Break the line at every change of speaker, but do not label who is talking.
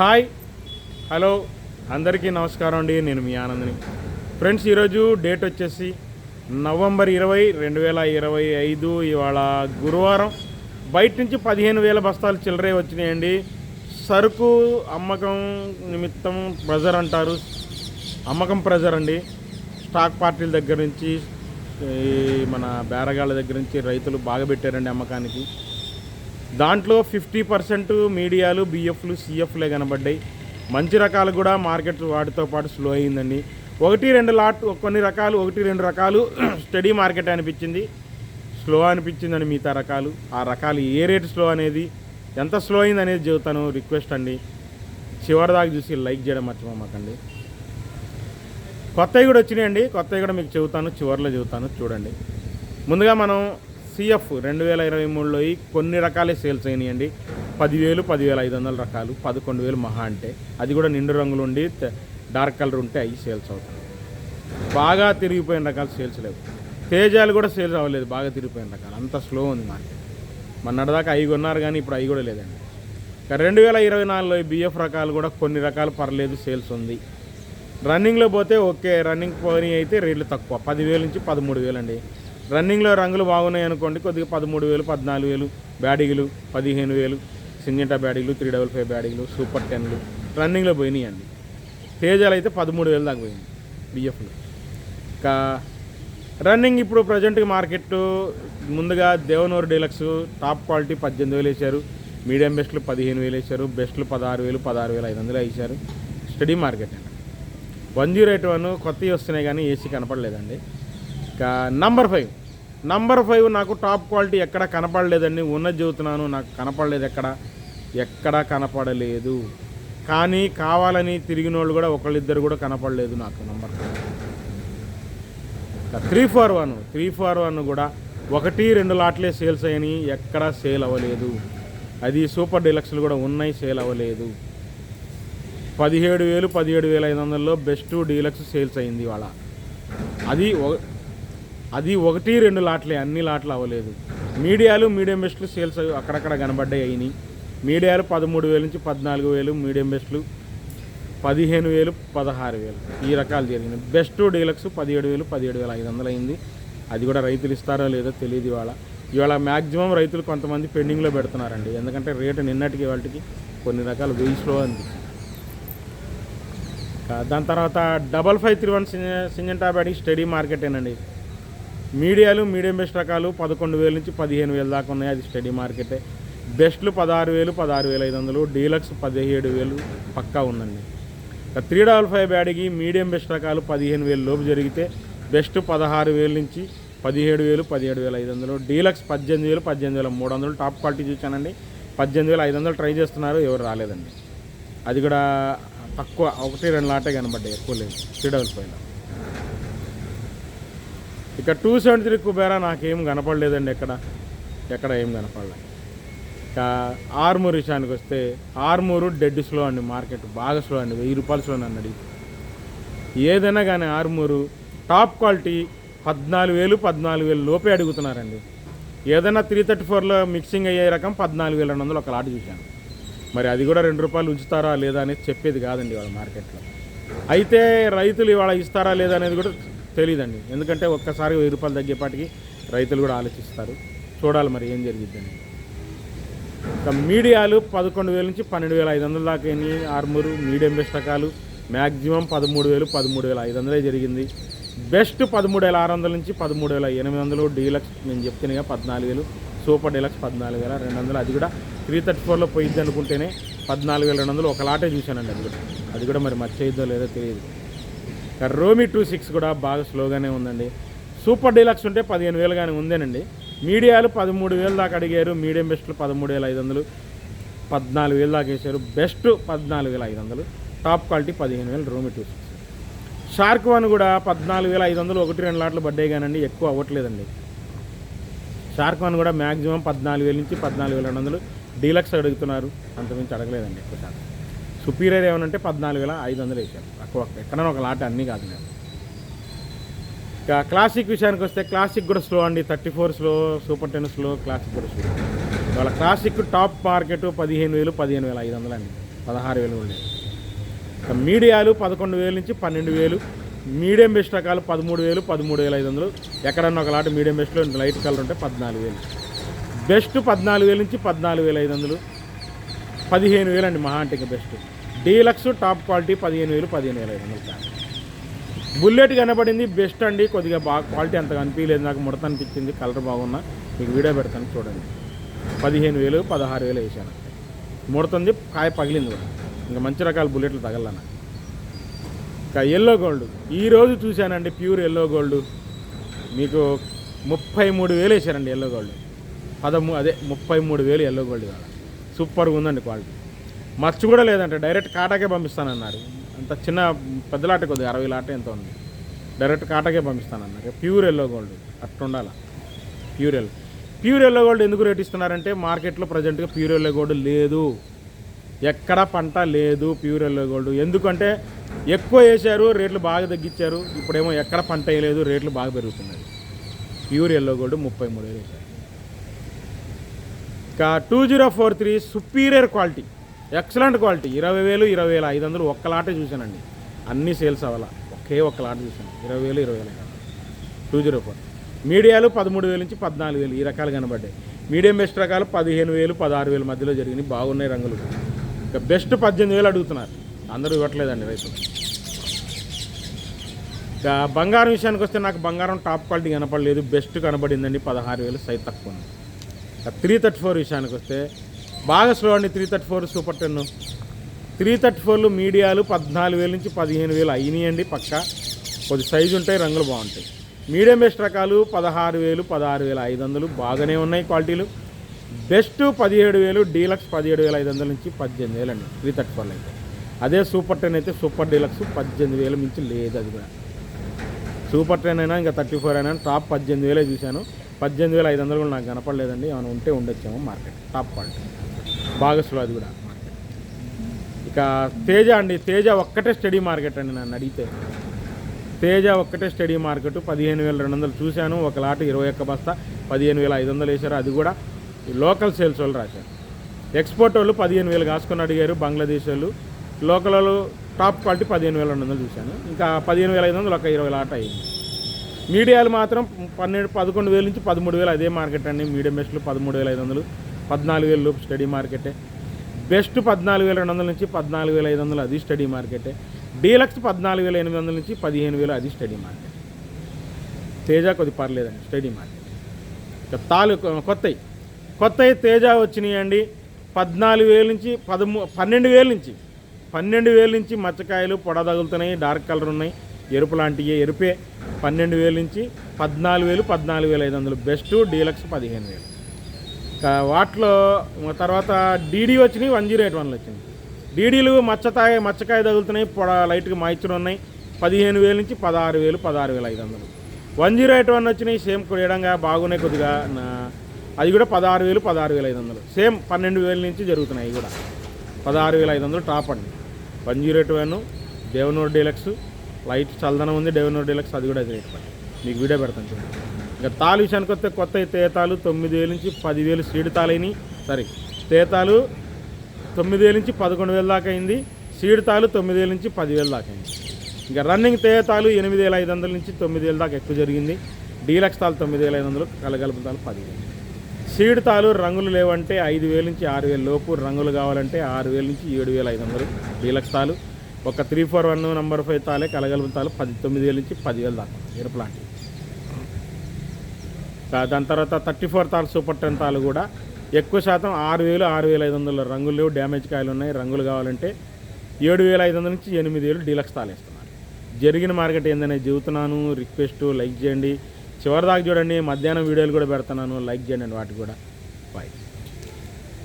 Hi. Hello. అందరికీ నమస్కారం అండి. నేను మీ ఆనందని. ఫ్రెండ్స్ ఈరోజు డేట్ వచ్చేసి నవంబర్ ఇరవై రెండు వేల ఇరవై ఐదు ఇవాళ గురువారం. బయట నుంచి పదిహేను వేల బస్తాలు చిల్లరే వచ్చినాయండి. సరుకు అమ్మకం నిమిత్తం ప్రెజర్ అంటారు. అమ్మకం ప్రెజర్ అండి. స్టాక్ పార్టీల దగ్గర నుంచి మన బేరగాళ్ళ దగ్గర నుంచి రైతులు బాగా పెట్టారండి అమ్మకానికి. దాంట్లో ఫిఫ్టీ పర్సెంట్ మీడియాలు బిఎఫ్లు సిఎఫ్లే కనబడ్డాయి. మంచి రకాలు కూడా మార్కెట్ వాటితో పాటు స్లో అయిందండి ఒకటి రెండు లాట్ కొన్ని రకాలు ఒకటి రెండు రకాలు స్టడీ మార్కెట్ అనిపించింది. స్లో అనిపించిందని మిగతా రకాలు. ఆ రకాలు ఏ రేట్ స్లో అనేది ఎంత స్లో అయింది అనేది చెబుతాను. రిక్వెస్ట్ అండి. చివరి దాకా చూసి లైక్ చేయడం మర్చిపోమాకండి కొత్తవి కూడా వచ్చినాయండి. కొత్తవి కూడా మీకు చెబుతాను. చివరిలో చెబుతాను. చూడండి. ముందుగా మనం సిఎఫ్ రెండు వేల ఇరవై మూడులో కొన్ని రకాలే సేల్స్ అయినాయండి. పదివేలు పదివేల ఐదు వందల రకాలు పదకొండు వేలు మహా అంటే. అది కూడా నిండు రంగులు ఉండి డార్క్ కలర్ ఉంటే అవి సేల్స్ అవుతాయి. బాగా తిరిగిపోయిన రకాలు సేల్స్ లేవు. తేజాలు కూడా సేల్స్ అవ్వలేదు బాగా తిరిగిపోయిన రకాలు. అంత స్లో ఉంది మార్కెట్. మొన్నటిదాకా ఐదు ఉన్నారు కానీ ఇప్పుడు అవి కూడా లేదండి. రెండు వేల ఇరవై నాలుగులో బిఎఫ్ రకాలు కూడా కొన్ని రకాలు పర్లేదు సేల్స్ ఉంది. రన్నింగ్లో పోతే ఓకే రన్నింగ్ పోనీ అయితే రేట్లు తక్కువ. పదివేలు నుంచి పదమూడు వేలు అండి రన్నింగ్లో రంగులు బాగున్నాయి అనుకోండి కొద్దిగా పదమూడు వేలు పద్నాలుగు వేలు బ్యాడిగులు పదిహేను వేలు సింజెంటా బ్యాడిగులు త్రీ డబల్ ఫైవ్ బ్యాడిగులు సూపర్ టెన్లు రన్నింగ్లో పోయినాయి అండి తేజాలు అయితే పదమూడు వేలు దాకా పోయింది బిఎఫ్లో. ఇంకా రన్నింగ్ ఇప్పుడు ప్రజెంట్ మార్కెట్ ముందుగా దేవనూరు డీలక్స్ టాప్ క్వాలిటీ పద్దెనిమిది వేలు వేశారు మీడియం బెస్ట్లు పదిహేను వేలు వేశారు బెస్ట్లు పదహారు వేలు పదహారు వేల ఐదు వందలు వేశారు స్టడీ మార్కెట్ అండి. వన్ జీరో ఎయిట్ వన్ కొత్తవి వస్తున్నాయి కానీ ఏసీ కనపడలేదండి. ఇంకా నంబర్ ఫైవ్. నంబర్ ఫైవ్ నాకు టాప్ క్వాలిటీ ఎక్కడ కనపడలేదండి. ఉన్నది చెబుతున్నాను నాకు కనపడలేదు ఎక్కడ? ఎక్కడ కనపడలేదు. కానీ కావాలని తిరిగిన వాళ్ళు కూడా ఒకళ్ళిద్దరు కూడా కనపడలేదు నాకు number five three four one three four one కూడా ఒకటి రెండు లాట్లే సేల్స్ అయ్యాయి ఎక్కడా సేల్ అవ్వలేదు. అది సూపర్ డీలక్స్లు కూడా ఉన్నాయి సేల్ అవ్వలేదు. పదిహేడు వేలు పదిహేడు వేల ఐదు వందల్లో బెస్ట్ డీలక్స్ సేల్స్ అయింది ఇవాళ. అది అది ఒకటి రెండు లాట్లే అన్ని లాట్లు అవ్వలేదు. మీడియాలు మీడియం బెస్ట్లు సేల్స్ అక్కడక్కడ కనబడ్డాయి అయినాయి మీడియాలు పదమూడు వేల నుంచి పద్నాలుగు వేలు మీడియం బెస్ట్లు పదిహేను వేలు పదహారు వేలు. ఈ రకాలు జరిగినాయి. బెస్ట్ డీలక్స్ పదిహేడు వేలు పదిహేడు వేల ఐదు వందలు అయింది. అది కూడా రైతులు ఇస్తారో లేదో తెలియదు ఇవాళ. ఇవాళ మ్యాక్సిమం రైతులు కొంతమంది పెండింగ్లో పెడుతున్నారండి. ఎందుకంటే రేటు నిన్నటికి వాటికి కొన్ని రకాలు వెయ్యి స్లో అంది దాని తర్వాత double five three one Syngenta batting steady మార్కెటేనండి. మీడియాలు మీడియం బెస్ట్ రకాలు పదకొండు వేల నుంచి పదిహేను వేల దాకా ఉన్నాయి. అది స్టడీ మార్కెటే. బెస్ట్లు పదహారు వేలు పదహారు వేల ఐదు వందలు. డీలక్స్ పదిహేడు వేలు పక్కా ఉందండి. త్రీ డబల్ ఫైవ్ బ్యాడ్కి మీడియం బెస్ట్ రకాలు పదిహేను వేలు లోపు జరిగితే బెస్ట్ పదహారు వేల నుంచి పదిహేడు వేలు పదిహేడు వేల ఐదు వందలు. డీలక్స్ పద్దెనిమిది వేలు పద్దెనిమిది వేల మూడు వందలు. టాప్ క్వాలిటీ చూశానండి. పద్దెనిమిది వేల ఐదు వందలు ట్రై చేస్తున్నారు. ఎవరు రాలేదండి. అది కూడా తక్కువ. ఒకటి రెండు లాటే కనబడ్డాయి. ఎక్కువ లేదు. త్రీ డబల్ ఫైవ్లో ఇక టూ సెవెంటీ త్రీ కుబేరా నాకేం కనపడలేదండి ఎక్కడ. ఎక్కడ ఏం కనపడలేదు ఇక ఆర్మూర్ విషయానికి వస్తే ఆర్మూరు డెడ్ స్లో అండి మార్కెట్ బాగా స్లో అండి వెయ్యి రూపాయలు స్లో నన్ను అడిగి. ఏదైనా కానీ ఆర్మూరు టాప్ క్వాలిటీ పద్నాలుగు వేలు పద్నాలుగు వేలు లోపే అడుగుతున్నారండి. ఏదైనా త్రీ థర్టీ ఫోర్లో మిక్సింగ్ అయ్యే రకం పద్నాలుగు వేల రెండు వందలు ఒక లాట్ చూశాను. మరి అది కూడా రెండు రూపాయలు ఉంచుతారా లేదా అనేది చెప్పేది కాదండి వాళ్ళ మార్కెట్లో అయితే రైతులు ఇవాళ ఇస్తారా లేదా అనేది కూడా తెలియదండి ఎందుకంటే ఒక్కసారి వెయ్యి రూపాయలు తగ్గేపాటికి రైతులు కూడా ఆలోచిస్తారు. చూడాలి మరి ఏం జరిగిద్దని. ఇంకా మీడియాలు పదకొండు వేల నుంచి పన్నెండు వేల ఐదు వందల దాకా అయినాయి ఆర్మూరు మీడియం బెస్ట్ రకాలు మ్యాక్సిమం పదమూడు వేలు పదమూడు వేల ఐదు వందలే జరిగింది. బెస్ట్ పదమూడు వేల ఆరు వందల నుంచి పదమూడు వేల ఎనిమిది వందలు డీలక్స్ నేను చెప్తున్నాగా పద్నాలుగు వేలు సూపర్ డీలక్స్ పద్నాలుగు వేల రెండు వందలు అది కూడా త్రీ థర్టీ ఫోర్లో పోయిద్ది అనుకుంటేనే పద్నాలుగు వేల రెండు వందలు ఒక లాటే చూశానండి అది కూడా. అది కూడా మరి మర్చేయిద్దో లేదో తెలియదు. రోమి టూ సిక్స్ కూడా బాగా స్లోగానే ఉందండి. సూపర్ డీలక్స్ ఉంటే పదిహేను వేలు కానీ ఉందేనండి. మీడియాలు పదమూడు వేలు దాకా అడిగారు. మీడియం బెస్ట్లు పదమూడు వేల ఐదు వందలు. పద్నాలుగు వేలు దాకా వేశారు. బెస్ట్ పద్నాలుగు వేల ఐదు వందలు. టాప్ క్వాలిటీ పదిహేను వేలు రోమి టూ సిక్స్ షార్క్ వన్ కూడా పద్నాలుగు వేల ఐదు వందలు. ఒకటి రెండు లాట్లు పడ్డాయి కానండి. ఎక్కువ అవ్వట్లేదండి. షార్క్ వన్ కూడా మ్యాక్సిమం పద్నాలుగు వేల నుంచి పద్నాలుగు వేల రెండు వందలు. డీలక్స్ అడుగుతున్నారు. అంతమించి అడగలేదండి ఎక్కువ శాతం. సుపీరియర్ ఏమనంటే పద్నాలుగు వేల ఐదు వందలు వేసారు తక్కువ ఎక్కడైనా ఒక లాట్ అన్నీ కాదు నేను ఇక క్లాసిక్ విషయానికి వస్తే క్లాసిక్ కూడా స్లో అండి. Thirty four slow super ten slow classic కూడా స్లో వాళ్ళ క్లాసిక్ టాప్ మార్కెట్ పదిహేను వేలు పదిహేను వేల ఐదు వందలు అండి. పదహారు వేలు ఉండేది ఇక మీడియాలు పదకొండు వేలు నుంచి పన్నెండు వేలు మీడియం బెస్ట్ రకాలు పదమూడు వేలు పదమూడు వేల ఐదు వందలు. ఎక్కడన్నా ఒక లాట్ మీడియం బెస్ట్లో లైట్ కలర్ ఉంటే పద్నాలుగు వేలు. బెస్ట్ పద్నాలుగు వేలు నుంచి పద్నాలుగు వేల ఐదు వందలు. పదిహేను వేలు అండి మహా అంటే ఇంకా బెస్ట్. డీలక్స్ టాప్ క్వాలిటీ పదిహేను వేలు పదిహేను వేలు ఐదు వందలు బుల్లెట్ కనబడింది బెస్ట్ అండి. కొద్దిగా బాగా క్వాలిటీ అంతగా అనిపించలేదు నాకు ముడత అనిపించింది. కలర్ బాగున్నా. మీకు వీడియో పెడతాను చూడండి. పదిహేను వేలు పదహారు వేలు వేసాను ముడుతుంది కాయ పగిలింది కూడా. ఇంకా మంచి రకాల బుల్లెట్లు తగలనా. ఇంకా ఎల్లో గోల్డ్ ఈరోజు చూశానండి ప్యూర్ ఎల్లో గోల్డ్ మీకు ముప్పై మూడు వేలు వేసారండి ఎల్లో గోల్డ్ పదమూ అదే ముప్పై మూడు వేలు ఎల్లో గోల్డ్ కాదు. సూపర్గా ఉందండి క్వాలిటీ. మర్చి కూడా లేదంటే డైరెక్ట్ కాటాకే పంపిస్తానన్నారు. అంత చిన్న పెద్ద లాట కొద్దిగా అరవై లాట ఎంత ఉంది. డైరెక్ట్ కాటాకే పంపిస్తానన్నారు. ప్యూర్ ఎల్లో గోల్డ్ అట్లా pure yellow pure yellow gold ఎందుకు రేట్ ఇస్తున్నారంటే మార్కెట్లో ప్రజెంట్గా ప్యూర్ ఎల్లో గోల్డ్ లేదు. ఎక్కడ పంట లేదు ప్యూర్ ఎల్లో గోల్డ్. ఎందుకంటే ఎక్కువ వేశారు రేట్లు బాగా తగ్గించారు. ఇప్పుడేమో ఎక్కడ పంట వేయలేదు రేట్లు బాగా పెరుగుతున్నాయి. ప్యూర్ ఎల్లో గోల్డ్ ముప్పై మూడు వేలు వేశారు. ఇంకా two zero four three superior quality excellent quality. ఇరవై వేలు ఇరవై వేల ఐదు వందలు ఒక్క లాటే చూశానండి. అన్ని సేల్స్ అవ్వాల. ఒకే ఒక్క లాట చూశాను. ఇరవై వేలు ఇరవై వేల. Two zero four. మీడియాలు పదమూడు వేలు నుంచి పద్నాలుగు వేలు ఈ రకాలు కనబడ్డాయి. మీడియం బెస్ట్ రకాలు పదిహేను వేలు పదహారు వేలు మధ్యలో జరిగినాయి. బాగున్నాయి రంగులు. ఇంకా బెస్ట్ పద్దెనిమిది వేలు అడుగుతున్నారు. అందరూ ఇవ్వట్లేదండి రైతులు. ఇంకా బంగారం విషయానికి వస్తే నాకు బంగారం టాప్ క్వాలిటీ కనపడలేదు. బెస్ట్ కనబడిందండి పదహారు వేలు సైజ్ తక్కువ ఉంది. త్రీ థర్టీ ఫోర్ విషయానికి వస్తే బాగా స్లో అండి three thirty four super ten. Three thirty ఫోర్లు మీడియాలు పద్నాలుగు వేల నుంచి పదిహేను వేలు అయినాయండి పక్క. కొద్ది సైజు ఉంటాయి రంగులు బాగుంటాయి. మీడియం బెస్ట్ రకాలు పదహారు వేలు పదహారు వేల ఐదు వందలు బాగానే ఉన్నాయి క్వాలిటీలు. బెస్ట్ పదిహేడు వేలు డీలక్స్ పదిహేడు వేల ఐదు వందల నుంచి పద్దెనిమిది వేలు అండి త్రీ థర్టీ ఫోర్లు అయితే. అదే సూపర్ టెన్ అయితే సూపర్ డీలక్స్ పద్దెనిమిది వేల మించి లేదు అది కూడా. సూపర్ టెన్ అయినా ఇంకా థర్టీ ఫోర్ అయినా టాప్ పద్దెనిమిది వేలే చూశాను. పద్దెనిమిది వేల ఐదు వందలు కూడా నాకు కనపడలేదండి. ఏమైనా ఉంటే ఉండొచ్చేమో మార్కెట్. టాప్ క్వాలిటీ బాగా స్లో అది కూడా మార్కెట్. ఇక తేజ అండి. తేజ ఒక్కటే స్టడీ మార్కెట్ అండి నన్ను అడిగితే. తేజ ఒక్కటే స్టడీ మార్కెట్. పదిహేను వేల రెండు వందలు చూశాను. ఒక లాట్ ఇరవై ఒక్క బస్తా పదిహేను వేల ఐదు వందలు వేశారు. అది కూడా లోకల్ సేల్స్ వాళ్ళు రాశారు. ఎక్స్పోర్ట్ వాళ్ళు పదిహేను వేలు కాసుకొని అడిగారు. బంగ్లాదేశ్ వాళ్ళు. లోకల్ వాళ్ళు టాప్ క్వాలిటీ పదిహేను వేల రెండు వందలు చూశాను. ఇంకా పదిహేను వేల ఐదు వందలు ఒక ఇరవై లాట్ అయింది. మీడియాలు మాత్రం పన్నెండు పదకొండు వేల నుంచి పదమూడు వేలు అదే మార్కెట్ అండి. మీడియం బెస్ట్లు పదమూడు వేల ఐదు వందలు పద్నాలుగు వేలు లోపు స్టడీ మార్కెటే. బెస్ట్ పద్నాలుగు వేల రెండు వందల నుంచి పద్నాలుగు వేల ఐదు వందలు అది స్టడీ మార్కెటే. డీలక్స్ పద్నాలుగు వేల ఎనిమిది వందల నుంచి పదిహేను వేలు అది స్టడీ మార్కెట్. తేజ కొద్ది పర్లేదండి స్టడీ మార్కెట్. ఇక తాలు కొత్తవి కొత్తవి తేజ వచ్చినాయండి. పద్నాలుగు వేల నుంచి పదమూ పన్నెండు వేల నుంచి పన్నెండు వేల నుంచి మచ్చకాయలు పొడ తగులుతున్నాయి డార్క్ కలర్ ఉన్నాయి ఎరుపు లాంటివి ఎరుపే. పన్నెండు వేలు నుంచి పద్నాలుగు వేలు పద్నాలుగు వేల ఐదు వందలు. బెస్ట్ డీలక్స్ పదిహేను వేలు. వాటిలో తర్వాత డీడీ వచ్చినాయి వన్ జీరో ఎయిట్ వన్లు వచ్చినాయి. డీడీలు మచ్చతాయ మచ్చకాయ తగులుతున్నాయి పొడ లైట్గా మాయిచ్చులు ఉన్నాయి. పదిహేను వేల నుంచి పదహారు వేలు పదహారు వేల ఐదు వందలు. వన్ జీరో ఎయిట్ వన్ వచ్చినాయి సేమ్ కొయ్యడంగా బాగున్నాయి కొద్దిగా. అది కూడా పదహారు వేలు పదహారు వేల ఐదు వందలు. సేమ్ పన్నెండు వేల నుంచి జరుగుతున్నాయి కూడా. పదహారు వేల ఐదు వందలు టాప్ అండి. One zero eight one Devanur deluxe light చల్దనం ఉంది దేవనూరు డీలక్స్ అది కూడా అది రేట్ మీకు వీడియో పెడతాను చూడండి ఇంకా తాలు విషయానికి వస్తే కొత్త తేతాలు తొమ్మిది వేల నుంచి పదివేలు సీడ్ తాలైనవి సారీ తేతాలు తొమ్మిది వేల నుంచి పదకొండు వేల దాకా అయింది సీడ్ తాలు తొమ్మిది వేల నుంచి పదివేలు దాకా అయింది. ఇంకా రన్నింగ్ తేతాలు ఎనిమిది వేల ఐదు వందల నుంచి తొమ్మిది వేల దాకా ఎక్కువ జరిగింది. డీలక్స్ తాలు తొమ్మిది వేల ఐదు వందలు కలగలుపు తాలు పదివేలు. సీడ్ తాలు రంగులు లేవంటే ఐదు వేల నుంచి ఆరు వేల లోపు రంగులు కావాలంటే ఆరు వేల నుంచి ఏడు వేల ఐదు వందలు డీలక్స్ తాలు ఒక three four one number five తాలే కలగలుపు తాలు పది తొమ్మిది వేల నుంచి పదివేలు దాకా ఎరుపు లాంటివి దాని తర్వాత థర్టీ ఫోర్ తాలు సూపర్ టెన్ తాలు కూడా ఎక్కువ శాతం ఆరు వేలు ఆరు వేల ఐదు వందల రంగులు లేవు. డ్యామేజ్ కాయలు ఉన్నాయి. రంగులు కావాలంటే ఏడు వేల ఐదు వందల నుంచి ఎనిమిది వేలు డీలక్స్ తాలు ఇస్తున్నారు జరిగిన మార్కెట్ ఏందనే చెబుతున్నాను. రిక్వెస్ట్ లైక్ చేయండి. చివరి దాకా చూడండి. మధ్యాహ్నం వీడియోలు కూడా పెడుతున్నాను. లైక్ చేయండి వాటికి కూడా. బాయ్